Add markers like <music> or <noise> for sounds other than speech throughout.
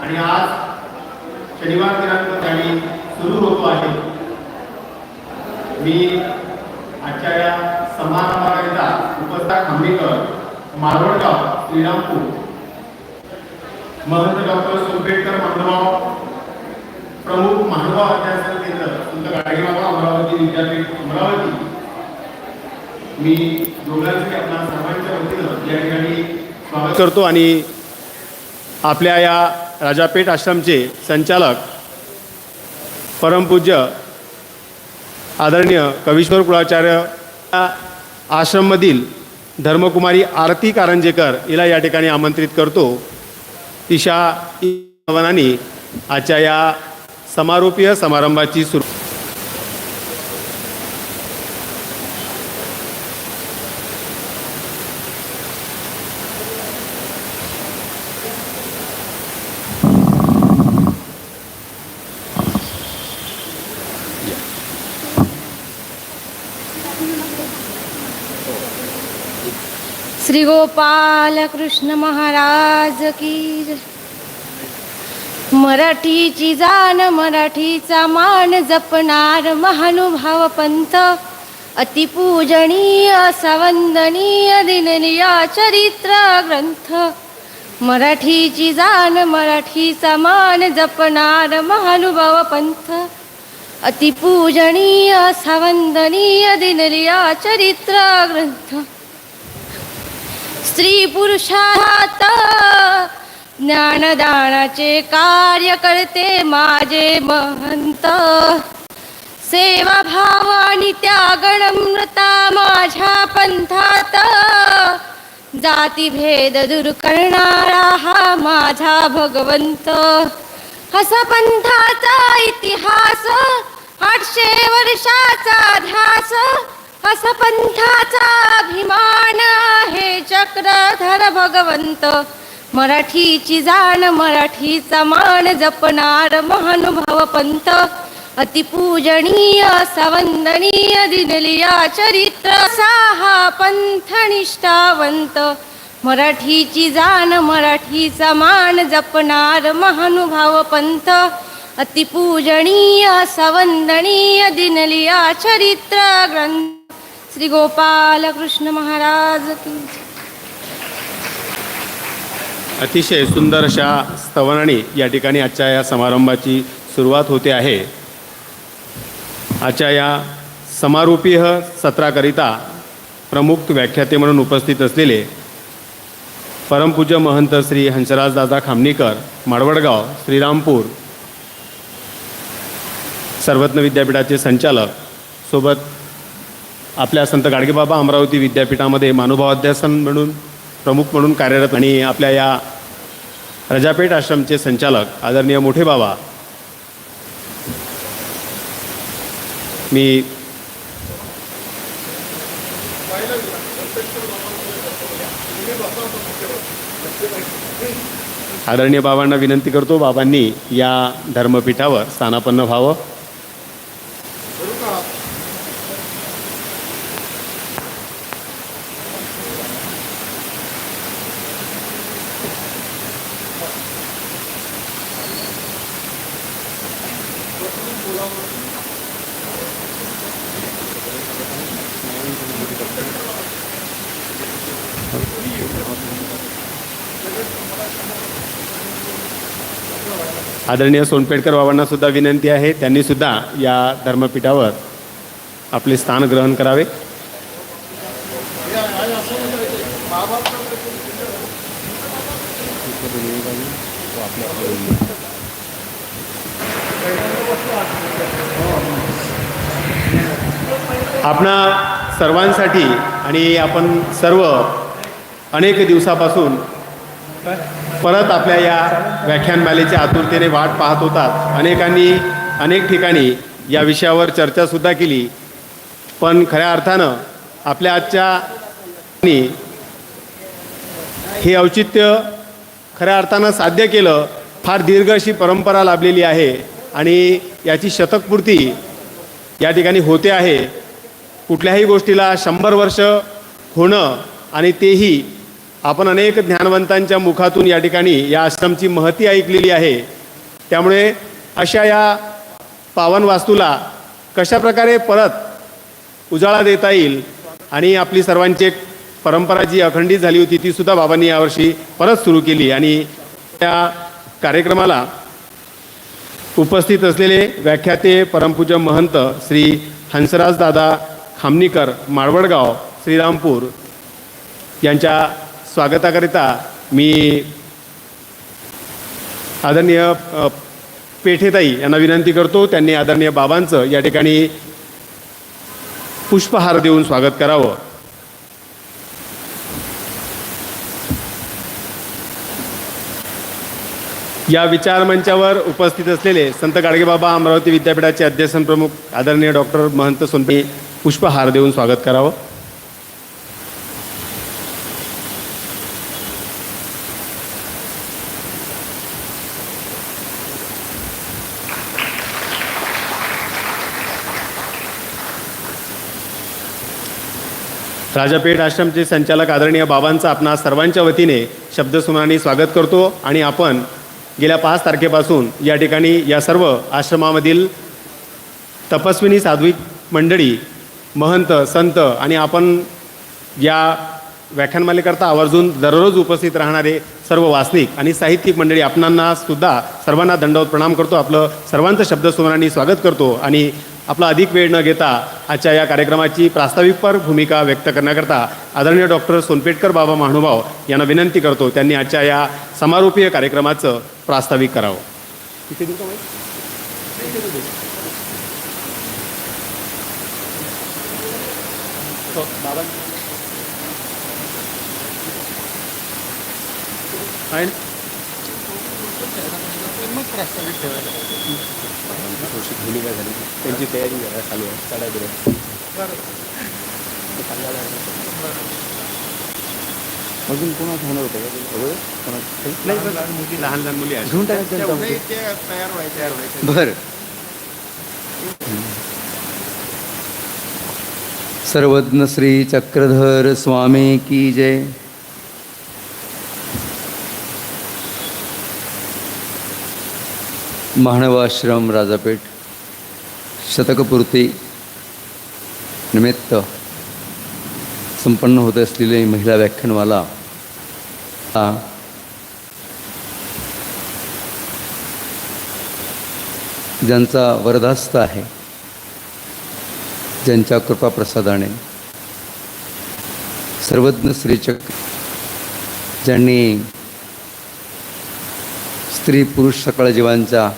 आणि आज शनिवार दिनांक आणि सुरू होतो आहे. मी आजच्या या समारंभाकरिता उपस्थित खांबेकर मारवडगाव श्रीरामपूर महंत डॉक्टर सोपेटकर मंडळाव प्रमुख महानुभाव अध्यासन केंद्र संत गाडगेबाबा अमरावती विद्यापीठ अमरावती मी दोघांचे आपल्या सर्वांच्या वतीनं या ठिकाणी स्वागत करतो आणि आपल्या या राजापेठ आश्रमचे संचालक परमपूज्य आदरणीय कवीश्वर कुळाचार्य या आश्रममधील धर्मकुमारी आरती कारंजेकर हिला या ठिकाणी आमंत्रित करतो. तिशा भवनाने आजच्या या समारोपीय समारंभाची सुरू श्री गोपाल कृष्ण महाराज की मराठीची जाण मराठीचा मान जपणार महानुभाव पंथ. अतिपूजनीय सवंदनीय दिननीय चरित्र ग्रंथ. मराठीची जाण मराठीचा मान जपणार महानुभाव पंथ. अतिपूजनीय सवंदनीय दिनलिया चरित्र ग्रंथ. स्त्री पुरुषात ज्ञानदानाचे कार्य करते माझे महंत. सेवा भाव आणि त्याग माझ्या पंथात. जातीभेद दूर करणारा हा माझा भगवंत. असा पंथाचा इतिहास आठशे वर्षाचा ध्यास असा पंथाचा अभिमान आहे चक्रधर भगवंत. मराठीची जाण मराठीचा मान जपणार महानुभाव पंथ अतिपूजनीय सवंदनीय दिनलिया चरित्र साहा पंथ निष्ठावंत. मराठीची जाण मराठीचा मान जपणार महानुभाव पंथ अतिपूजनीय सवंदनीय दिनलिया चरित्र ग्रंथ श्री गोपाल कृष्ण महाराज की अतिशय सुंदर अशा स्तवनाने या ठिकाणी आजच्या या समारंभाची सुरुवात होते आहे. आजच्या या समारोपीय सत्राकरिता प्रमुख व्याख्याते म्हणून उपस्थित असलेले परमपूज्य महंत श्री हंसराजदादा दादा माडवडगाव श्रीरामपूर सर्वज्ञ विद्यापीठाचे संचालक सोबत आपल्या संत गाडगेबाबा अमरावती विद्यापीठामध्ये मानुभावाध्यासन म्हणून प्रमुख म्हणून कार्यरत आणि आपल्या या रजापेठ आश्रमचे संचालक आदरणीय मोठे बाबा. मी आदरणीय बाबांना विनंती करतो बाबांनी या धर्मपीठावर स्थानापन्न व्हावं. आदरणीय सोनपेडकर बाबांना सुद्धा विनंती आहे. त्यांनी सुद्धा या धर्मपीठावर आपले स्थान ग्रहण करावे. आपणा सर्वांसाठी आणि आपण सर्व अनेक दिवसापासून परत आपल्या या व्याख्यानमालेच्या आतुरतेने वाट पाहत होतात. अनेकांनी अनेक ठिकाणी या विषयावर चर्चासुद्धा केली. पण खऱ्या अर्थानं आपल्या आजच्या हे औचित्य खऱ्या अर्थानं साध्य केलं फार दीर्घ अशी परंपरा लाभलेली आहे आणि याची शतकपूर्ती या ठिकाणी होते आहे. कुठल्याही गोष्टीला शंभर वर्ष होणं आणि तेही आपण अनेक ज्ञानवंतांच्या मुखातून या ठिकाणी या आश्रमची महती ऐकलेली आहे. त्यामुळे अशा या पावन वास्तूला कशाप्रकारे परत उजाळा देता येईल आणि आपली सर्वांची एक परंपरा जी अखंडित झाली होती ती सुद्धा बाबांनी यावर्षी परत सुरू केली आणि त्या कार्यक्रमाला उपस्थित असलेले व्याख्याते परमपूज्य महंत श्री हंसराज दादा खामनीकर माळवडगाव श्रीरामपूर यांच्या स्वागताकरिता मी आदरणीय पेठेताई यांना विनंती करतो त्यांनी आदरणीय बाबांचं या ठिकाणी पुष्पहार देऊन स्वागत करावं. या विचारमंचावर उपस्थित असलेले संत गाडगेबाबा अमरावती विद्यापीठाचे अध्यसन प्रमुख आदरणीय डॉक्टर महंत सोनपे पुष्पहार देऊन स्वागत करावं. राजापेठ आश्रमचे संचालक आदरणीय बाबांचं आपणा सर्वांच्या वतीने शब्दसुमनाने स्वागत करतो आणि आपण गेल्या पाच तारखेपासून या ठिकाणी या सर्व आश्रमामधील तपस्विनी साध्विक मंडळी महंत संत आणि आपण या व्याख्यानमालेकरता आवर्जून दररोज उपस्थित राहणारे सर्व वासनिक आणि साहित्यिक मंडळी आपणांना सुद्धा सर्वांना दंडवत प्रणाम करतो. आपलं सर्वांचं शब्दसुमनाने स्वागत करतो आणि आपला अधिक वेळ न घेता आजच्या या कार्यक्रमाची प्रास्ताविकपर भूमिका व्यक्त करण्याकरता आदरणीय डॉक्टर सोनपेटकर बाबा महानुभाव यांना विनंती करतो त्यांनी आजच्या या समारोपीय कार्यक्रमाचं प्रास्ताविक करावं. इथे हो, बाबा. ना? थोडीशी भूमिका झाली त्यांची तयारी जरा चालू आहे चढा बिडा अजून कोणाचं होणार होतं का? अगोदर? कोणाचं? नाही लहान मुली लहान लहान मुली घेऊन टाकायचं ते तयार व्हायचे तयार व्हायचे. बरं. सर्वज्ञ श्री चक्रधर स्वामी की जय. मानवाश्रम राजापेठ शतकपूर्ती निमित्त संपन्न होत असलेले महिला व्याख्यानमाला हा ज्यांचा वरदास्त आहे ज्यांच्या कृपाप्रसादाने सर्वज्ञ श्रीचक ज्यांनी स्त्री पुरुष सकळ जीवांच्या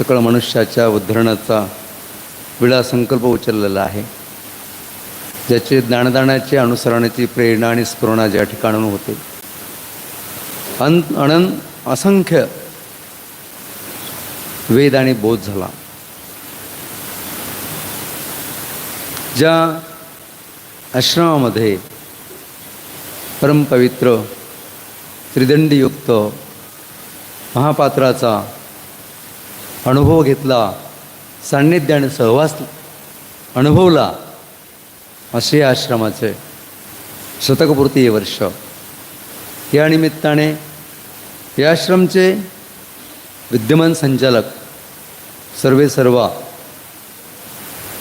सकळ मनुष्याच्या उद्धरणाचा विळा संकल्प उचललेला आहे. ज्याचे ज्ञानदानाचे अनुसरणाची प्रेरणा आणि स्फुरणा ज्या ठिकाणून होते. अन अनंत असंख्य वेद आणि बोध झाला. ज्या आश्रमामध्ये परमपवित्र त्रिदंडीयुक्त महापात्राचा अनुभव घेतला सान्निध्य आणि सहवास अनुभवला असे या आश्रमाचे शतकपूर्ती हे वर्ष. या निमित्ताने या आश्रमचे विद्यमान संचालक सर्वे सर्वा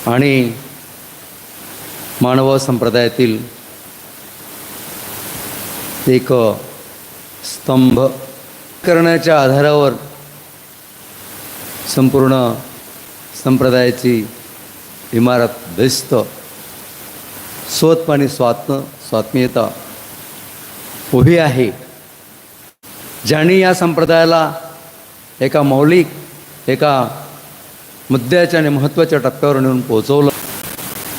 आणि मानव संप्रदायातील एक स्तंभ करण्याच्या आधारावर संपूर्ण संप्रदायाची इमारत भिस्त स्वत्व आणि स्वात्म स्वात्मीयता उभी आहे. ज्यांनी या संप्रदायाला एका मौलिक एका मुद्द्याच्या आणि महत्त्वाच्या टप्प्यावर नेऊन पोहोचवलं.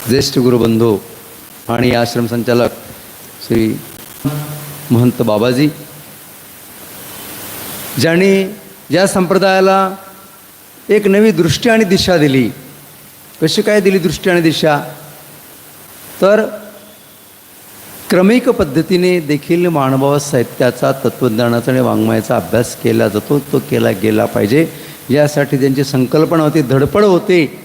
ज्येष्ठ गुरुबंधू आणि आश्रम संचालक श्री महंत बाबाजी. ज्यांनी या संप्रदायाला एक नवी दृष्टी आणि दिशा दिली. कशी काय दिली दृष्टी आणि दिशा? तर क्रमिक पद्धतीने देखील मानभाव साहित्याचा तत्त्वज्ञानाचा आणि वाङ्मयाचा अभ्यास केला जातो. तो केला गेला पाहिजे. यासाठी त्यांची संकल्पना होती धडपड होते.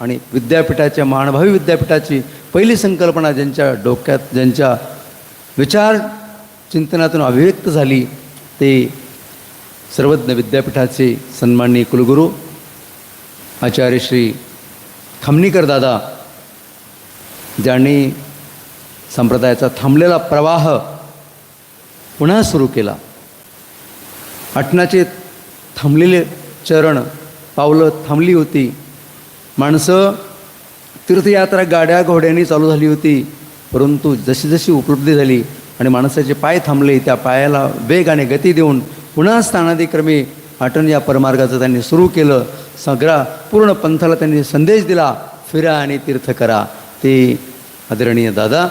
आणि विद्यापीठाच्या मानभावी विद्यापीठाची पहिली संकल्पना ज्यांच्या डोक्यात ज्यांच्या विचार चिंतनातून अभिव्यक्त झाली ते सर्वज्ञ विद्यापीठाचे सन्माननीय कुलगुरू आचार्य श्री खमणीकर दादा ज्यांनी संप्रदायाचा थांबलेला प्रवाह पुन्हा सुरू केला. अटनाचे थांबलेले चरण पावलं थांबली होती. माणसं तीर्थयात्रा गाड्या घोड्यांनी चालू झाली होती परंतु जशी जशी उपलब्धी झाली आणि माणसाचे पाय थांबले त्या पायाला वेग आणि गती देऊन पुन्हा स्थानाधिक्रमी आटन या परमार्गाचं त्यांनी सुरू केलं. सगळा पूर्ण पंथाला त्यांनी संदेश दिला फिरा आणि तीर्थ करा. ते आदरणीय दादा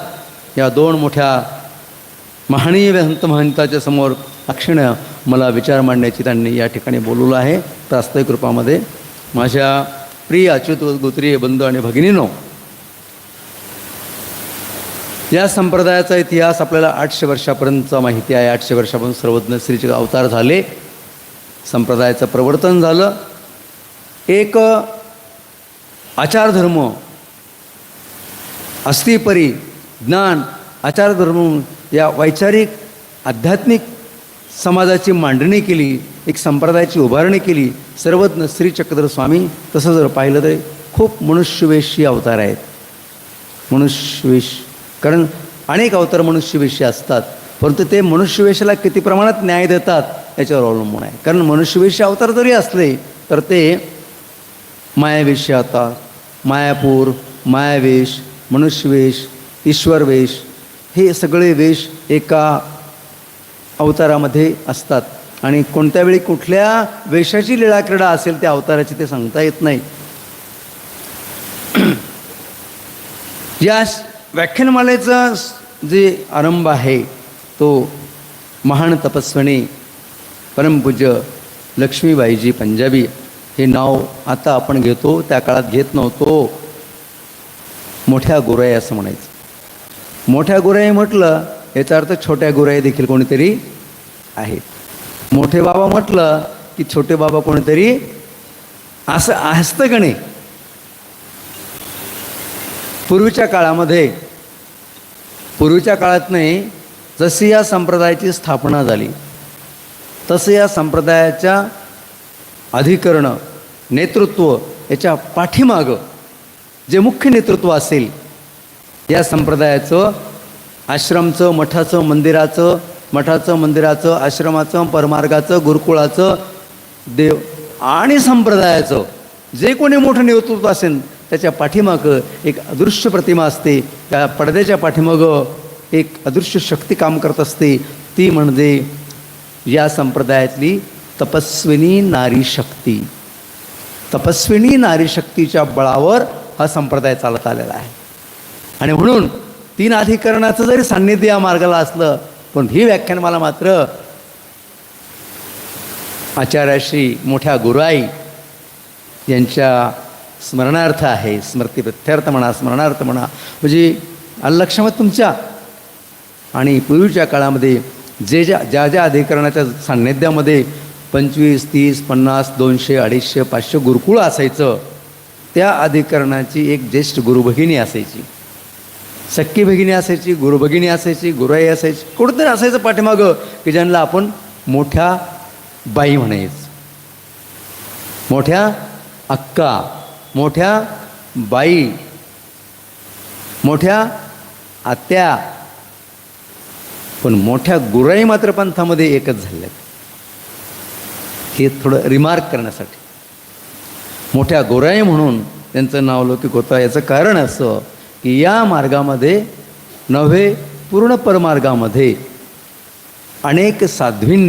या दोन मोठ्या महानीय संत महंताच्या समोर अक्षणं मला विचार मांडण्याची त्यांनी या ठिकाणी बोलवलं आहे. प्रास्तविक रूपामध्ये माझ्या प्रिय अच्युत गोत्रीय बंधू आणि भगिनीनो या संप्रदायाचा इतिहास आपल्याला आठशे वर्षापर्यंतचा माहिती आहे. आठशे वर्षापासून सर्वज्ञ श्रीचे अवतार झाले. संप्रदायाचं प्रवर्तन झालं. एक आचारधर्म अस्थिपरी ज्ञान आचारधर्म या वैचारिक आध्यात्मिक समाजाची मांडणी केली एक संप्रदायाची उभारणी केली सर्वज्ञ श्री चक्रधर स्वामी तसं जर पाहिलं तरी खूप मनुष्यवेशी अवतार आहेत. मनुष्यवेश कारण अनेक अवतार मनुष्यवेशी असतात परंतु ते मनुष्यवेशाला किती प्रमाणात न्याय देतात याच्यावर अवलंबून आहे. कारण मनुष्यवेशी अवतार जरी असले तर ते मायावेशी आता मायापूर मायावेश मनुष्यवेश ईश्वरवेश हे सगळे वेश एका अवतारामध्ये असतात. आणि कोणत्या वेळी कुठल्या वेशाची लीळाक्रीडा असेल त्या अवताराची ते सांगता येत नाही. <clears throat> या व्याख्यानमालेचा जे आरंभ आहे तो महान तपस्विनी परमपूज्य लक्ष्मीबाईजी पंजाबी हे नाव आता आपण घेतो त्या काळात घेत नव्हतो. मोठ्या गुराई असं म्हणायचं. मोठ्या गुराई म्हटलं याचा अर्थ छोट्या गुराई देखील कोणीतरी आहेत. मोठे बाबा म्हटलं की छोटे बाबा कोणीतरी असं असतं का नाही? पूर्वीच्या काळामध्ये पूर्वीच्या काळात नाही जशी या संप्रदायाची स्थापना झाली तसं या संप्रदायाच्या अधिकरणं नेतृत्व याच्या पाठीमागं जे मुख्य नेतृत्व असेल या संप्रदायाचं आश्रमचं मठाचं मंदिराचं मठाचं मंदिराचं आश्रमाचं परमार्गाचं गुरुकुळाचं देव आणि संप्रदायाचं जे कोणी मोठं नेतृत्व असेल त्याच्या पाठीमागं एक अदृश्य प्रतिमा असते. त्या पडद्याच्या पाठीमागं एक अदृश्य शक्ती काम करत असते. ती म्हणजे या संप्रदायातली तपस्विनी नारी शक्ती. तपस्विनी नारीशक्तीच्या बळावर हा संप्रदाय चालत आलेला आहे. आणि म्हणून तीन अधिकरणाचं जरी सान्निध्य या मार्गाला असलं पण ही व्याख्यान मला मात्र आचार्याश्री मोठ्या गुराई यांच्या स्मरणार्थ आहे स्मृती प्रत्यर्थ म्हणा स्मरणार्थ म्हणा. म्हणजे अलक्षमत तुमच्या आणि पूर्वीच्या काळामध्ये जे ज्या ज्या ज्या अधिकरणाच्या सान्निध्यामध्ये पंचवीस तीस पन्नास दोनशे अडीचशे पाचशे गुरुकुळ असायचं. त्या अधिकरणाची एक ज्येष्ठ गुरुभगिनी असायची. सख्खी भगिनी असायची गुरुभगिनी असायची गुराई असायची कुठंतरी असायचं पाठीमागं की ज्यांना आपण मोठ्या बाई म्हणायचं. मोठ्या अक्का मोठ्या बाई मोठ्या आत्या पण मोठ्या गुराई मात्र पंथामध्ये एकच झाल्यात. हे थोडं रिमार्क करण्यासाठी. मोठ्या गोराई म्हणून त्यांचं नाव लौकिक होतं. याचं कारण असं की या मार्गामध्ये नव्हे पूर्ण परमार्गामध्ये अनेक साध्वींनी